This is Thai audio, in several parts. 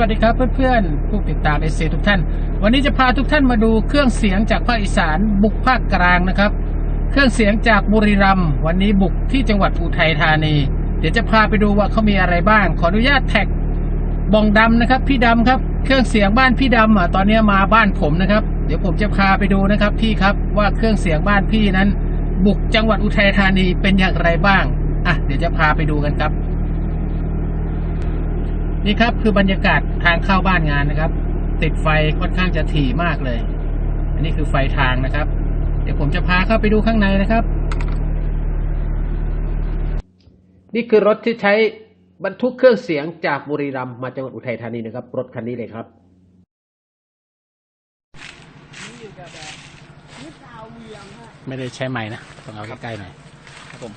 วัสดีครับเพื่อนๆ ผู้ติดตามเอเทุกท่าน วันนี้จะพาทุกท่านมาดูเครื่องเสียงจากภาคอีสานบุกภาคกลางนะครับ เครื่องเสียงจากบุรีรัมย์วันนี้บุกที่จังหวัดอุทัยธานี เดี๋ยวจะพาไปดูว่าเขามีอะไรบ้าง ขออนุญาตแท็กบองดำนะครับ พี่ดำครับ เครื่องเสียงบ้านพี่ดำอะตอนนี้มาบ้านผมนะครับ เดี๋ยวผมจะพาไปดูนะครับพี่ครับว่าเครื่องเสียงบ้านพี่นั้น บุกจังหวัดอุทัยธานีเป็นอย่างไรบ้างอะเดี๋ยวจะพาไปดูกันครับ นี่ครับคือบรรยากาศทางเข้าบ้านงานนะครับ ติดไฟค่อนข้างจะถี่มากเลย อันนี้คือไฟทางนะครับ เดี๋ยวผมจะพาเข้าไปดูข้างในนะครับ นี่คือรถที่ใช้บรรทุกเครื่องเสียงจากบุรีรัมย์มาจังหวัดอุทัยธานีนะครับ รถคันนี้เลยครับไม่ได้ใช้ไม้นะต้องเอาใกล้ๆหน่อยครับผม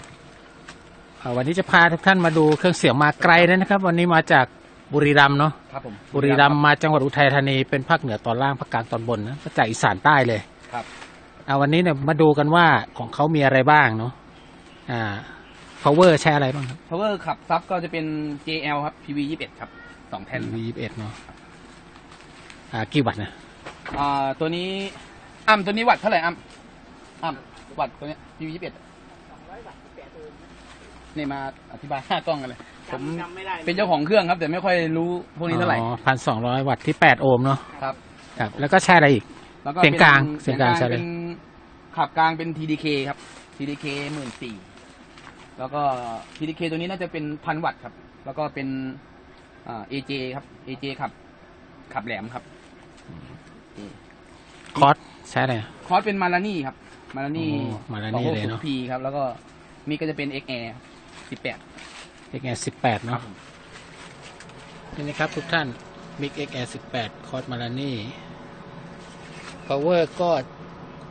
อ่าวันนี้จะพาทุกท่านมาดูเครื่องเสียงมาไกลเลยนะครับ วันนี้มาจาก บุรีรัมย์เนาะครับผมบุรีรัมย์มาจังหวัดอุทัยธานีเป็นภาคเหนือตอนล่างภาคกลางตอนบนนะมาจากอีสานใต้เลยครับเอาวันนี้เนี่ยมาดูกันว่าของเขามีอะไรบ้างเนาะอ่า power ใช้อะไรบ้างครับ power ขับซับก็จะเป็น JL ครับ PV 21ครับสองแท่น V ยี่สิบเอ็ดเนาะอ่ากี่วัตต์นะอ่าตัวนี้อ้ำตัวนี้วัตต์เท่าไหร่อ้ำอ้ำวัตต์ตัวเนี้ย PV 21นี่มาอธิบายหน้ากล้องกันเลย ผมเป็นเจ้าของเครื่องครับ แต่ไม่ค่อยรู้พวกนี้เท่าไหร่พันสองร้อยวัตต์ที่แปดโอห์มเนาะครับ ครับ แล้วก็แช่อะไรอีกเสียงกลางเสียงกลางใช่เลยขับกลางเป็น TDK ครับ TDK หมื่นสี่แล้วก็ TDK ตัวนี้น่าจะเป็นพันวัตต์ครับ แล้วก็เป็นอ่า AJ ครับ AJ ขับขับแหลมครับ คอสใช่อะไร คอสเป็นมารานี่ครับ มารานี่สอ Marani นอะ พีครับ แล้วก็มีก็จะเป็นเอ็กแอลสิบแปด เอกแอร์สิบแปดเนาะนี่นะครับทุกท่านมิกเอกแอร์สิบแปดคอร์สมารานี่เวอร์ก็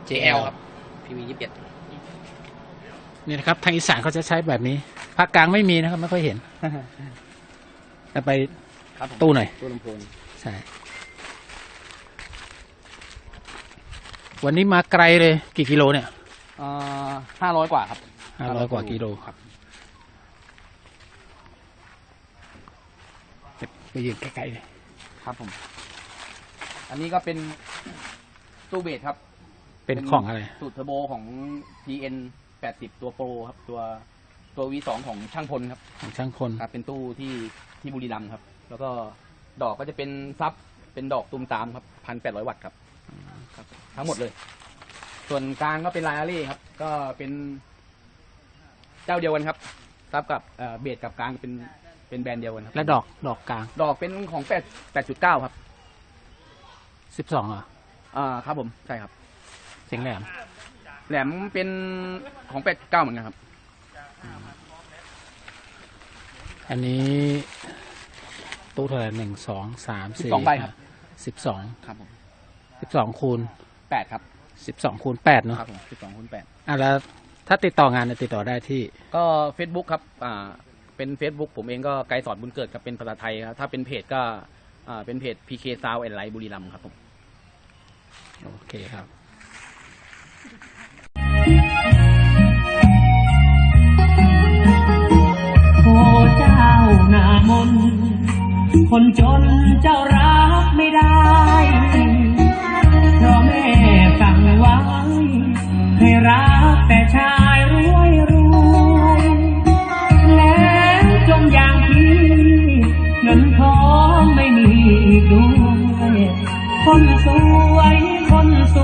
JL ครับ PV 21นี่นะครับ ทางอีสานเขาจะใช้แบบนี้ ภาคกลางไม่มีนะครับ ไม่ค่อยเห็นจะไปตู้หน่อย ตู้ลำโพง ใช่ วันนี้มาไกลเลย กี่กิโลเนี่ยห้าร้อยกว่าครับห้าร้อยกว่ากิโลครับ ไปยืนใกล้ๆเลยครับผม อันนี้ก็เป็นตู้เบสครับเป็นของอะไร สูตรเทอร์โบของ TN 80 ตัวโปรครับ ตัวตัว V2 ของช่างพลครับของช่างคนครับ เป็นตู้ที่ที่บุรีรัมย์ครับ แล้วก็ดอกก็จะเป็นซับเป็นดอกตูมตามครับพันแปดร้อยวัตต์ครับ ครับ ทั้งหมดเลย ส่วนกลางก็เป็นไลอารี่ครับ ก็เป็นเจ้าเดียวกันครับซับกับเอ่อเบสกับกลางเป็น เป็นแบรนด์เดียวกันครับและดอกดอกกลางดอกเป็นของแปดแปดจุดเก้าครับสิบสองอะอ่าครับผมใช่ครับ เสียงแหลมแหลมเป็นของแปดเก้าเหมือนกันครับ อันนี้ตู้เท่าไหร่หนึ่งสองสามสี่12ใบครับ สิบสองครับผมสิบสองคูณแปดครับสิบสองคูณแปดเนาะครับผมสิบสองคูณแปดอะแล้วถ้าติดต่องานเนี่ยติดต่อได้ที่ก็ Facebook ครับอ่า เป็น Facebook ผมเองก็ไกด์สอนบุญเกิดครับเป็นภาษาไทยครับ ถ้าเป็นเพจก็อ่าเป็นเพจ PK Sound and Light บุรีรัมย์ครับผม โอเคครับโอ้เจ้าหน้ามนคนจนเจ้ารับไม่ได้เพราะแม่สั่งไว้ องไม่มีด้วยคนสวยคนส